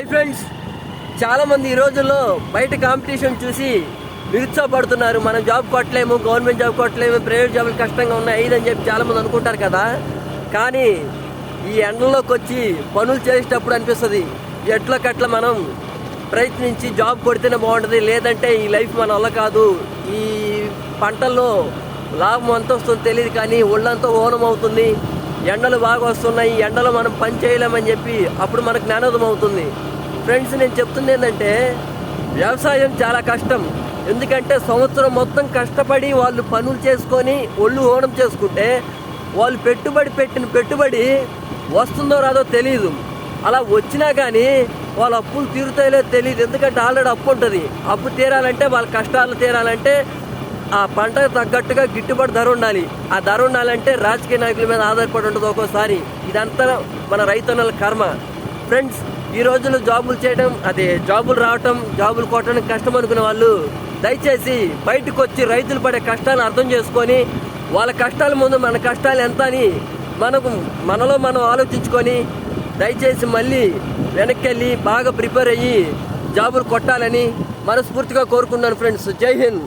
Hi friends. చాలామంది ఈ రోజుల్లో బయట కాంపిటీషన్ చూసి నిరుత్సాహపడుతున్నారు. మనం జాబ్ కొట్టలేము గవర్నమెంట్ జాబ్ కొట్టలేము ప్రైవేట్ జాబులు కష్టంగా ఉన్నాయి అని చెప్పి చాలామంది అనుకుంటారు కదా. కానీ ఈ ఎండలోకి వచ్చి పనులు చేసేటప్పుడు అనిపిస్తుంది ఎట్ల కట్ల మనం ప్రయత్నించి జాబ్ కొడితేనే బాగుంటుంది లేదంటే ఈ లైఫ్ మన వల్ల కాదు. ఈ పంటల్లో లాభం ఎంత వస్తుందో తెలియదు కానీ ఒళ్ళంతా ఓనం అవుతుంది ఎండలు బాగా వస్తున్నాయి ఈ ఎండలో మనం పని చేయలేమని చెప్పి అప్పుడు మనకు జ్ఞానోదయం అవుతుంది. ఫ్రెండ్స్ నేను చెప్తుంది ఏంటంటే వ్యవసాయం చాలా కష్టం. ఎందుకంటే సంవత్సరం మొత్తం కష్టపడి వాళ్ళు పనులు చేసుకొని ఒళ్ళు ఓనం చేసుకుంటే వాళ్ళు పెట్టుబడి పెట్టిన పెట్టుబడి వస్తుందో రాదో తెలియదు అలా వచ్చినా కానీ వాళ్ళ అప్పులు తీరుతాయో తెలియదు ఎందుకంటే ఆల్రెడీ అప్పు ఉంటుంది. అప్పు తీరాలంటే వాళ్ళ కష్టాలు తీరాలంటే ఆ పంటకు తగ్గట్టుగా గిట్టుబాటు ధర ఉండాలి. ఆ ధర ఉండాలంటే రాజకీయ నాయకుల మీద ఆధారపడి ఉంటుంది ఒక్కోసారి. ఇదంతా మన రైతన్నల కర్మ. ఫ్రెండ్స్ ఈ రోజుల్లో జాబులు చేయడం అదే జాబులు రావటం జాబులు కొట్టడం కష్టం అనుకునే వాళ్ళు దయచేసి బయటకు వచ్చి రైతులు పడే కష్టాలను అర్థం చేసుకొని వాళ్ళ కష్టాల ముందు మన కష్టాలు ఎంత అని మనకు మనలో మనం ఆలోచించుకొని దయచేసి మళ్ళీ వెనక్కి వెళ్ళి బాగా ప్రిపేర్ అయ్యి జాబులు కొట్టాలని మనస్ఫూర్తిగా కోరుకున్నాను ఫ్రెండ్స్. జై హింద్.